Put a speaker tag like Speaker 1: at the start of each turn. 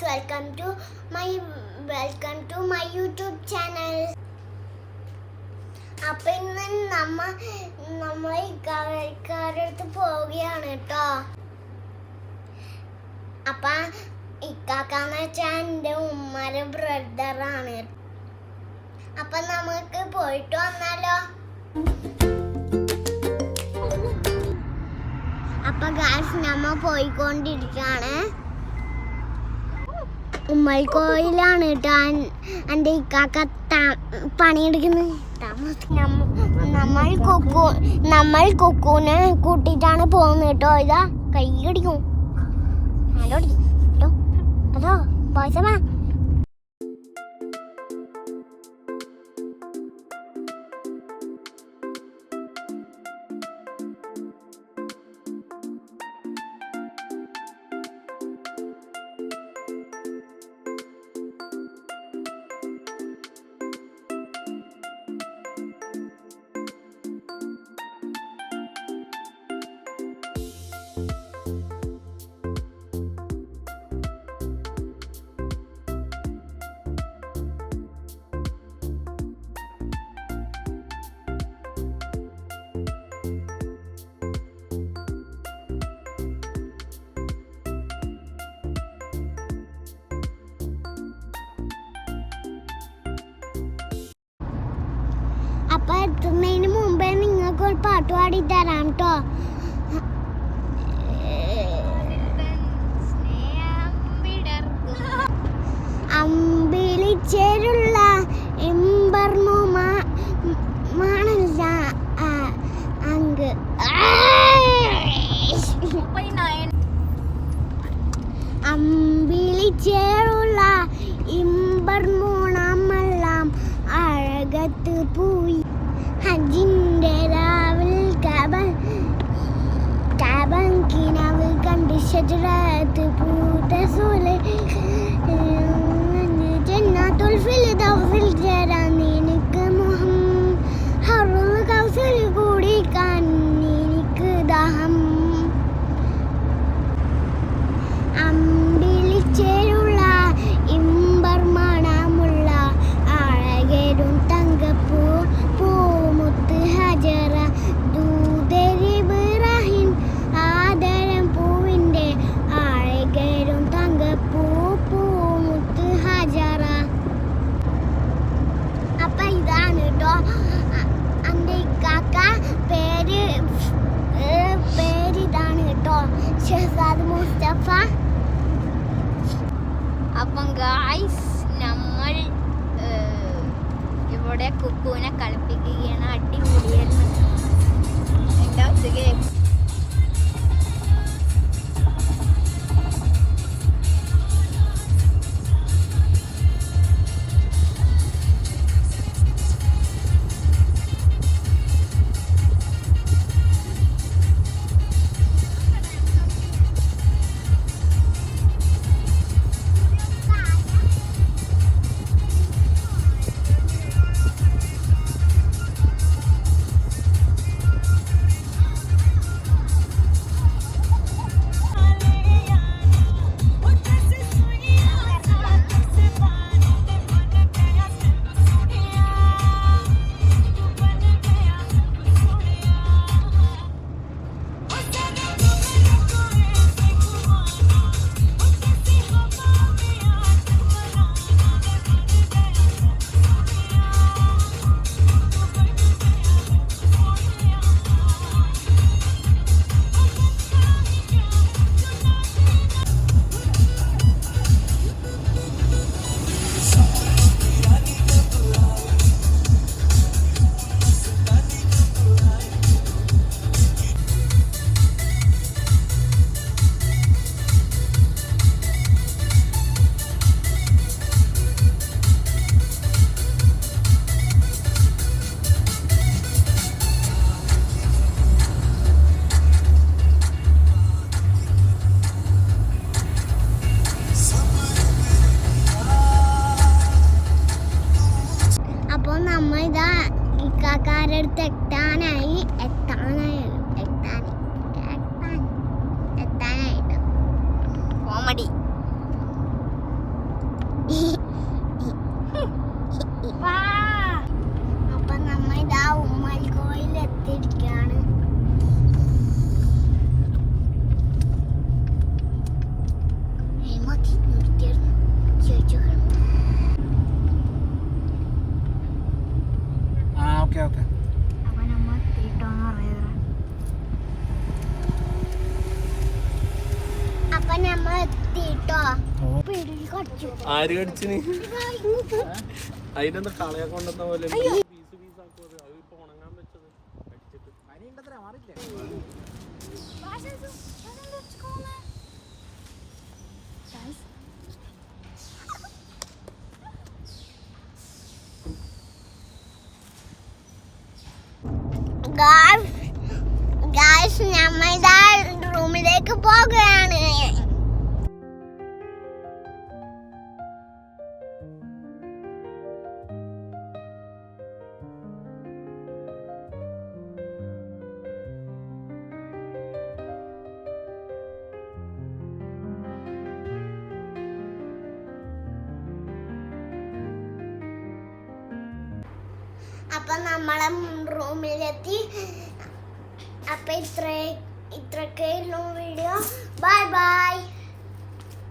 Speaker 1: Guys welcome to my welcome to my YouTube channel അപ്പൊ ഇന്ന് നമ്മ നമ്മൾ ഇക്കാരുടെ അടുത്ത് പോവുകയാണ് കേട്ടോ അപ്പൊ ഇക്കാക്കാന്ന് വെച്ചാൽ എന്റെ ഉമ്മയുടെ ബ്രദറാണ് അപ്പൊ നമുക്ക് പോയിട്ട് വന്നാലോ. അപ്പൊ ഗാസ് നമ്മ പോയിക്കൊണ്ടിരിക്കാണ്. ഉമ്മൽക്കോയിലാണ് കേട്ടോ. എന്റെ ഇക്കാക്ക പണിയെടുക്കുന്നത് നമ്മൾ കൊക്കു നമ്മൾ കൊക്കൂനെ കൂട്ടിയിട്ടാണ് പോകുന്നത് കേട്ടോ. ഇതാ കൈ കടിക്കും അതോ അതോ പോയസമാ അപ്പൊ എത്തുന്നതിന് മുമ്പേ നിങ്ങൾക്ക് ഒരു പാട്ട് പാടി തരാം കേട്ടോ അമ്പിളിച്ചേരുള്ള എമ്പർന്നു മാണല്ല അങ്ക്. അമ്പിളിച്ചേരുള്ള ഇമ്പർമൂണമെല്ലാം അഴകത്ത് പോയി. ഷജറത്ത് പേര് പേര് ഇതാണ് കേട്ടോ. ഷെഹസാദ് മുസ്തഫ.
Speaker 2: അപ്പം ഗായ്സ് നമ്മൾ ഇവിടെ കുക്കുവിനെ കളിപ്പിക്കുകയാണ്. അടിപൊളിയായിരുന്നു. എന്താ
Speaker 1: അടുത്ത് എത്താനായി എത്താനായി
Speaker 3: ആര് കടിച്ചിന് അതിനെന്താ കളയാ കൊണ്ടെന്ന പോലെ?
Speaker 1: ഗായ്സ് നമ്മളുടെ റൂമിലേക്ക് പോകുകയാണ് അപ്പൊ നമ്മളെ റൂമിലെത്തി. അപ്പൊ ഇത്ര ഇത്രയൊക്കെ വീഡിയോ ബൈ ബൈ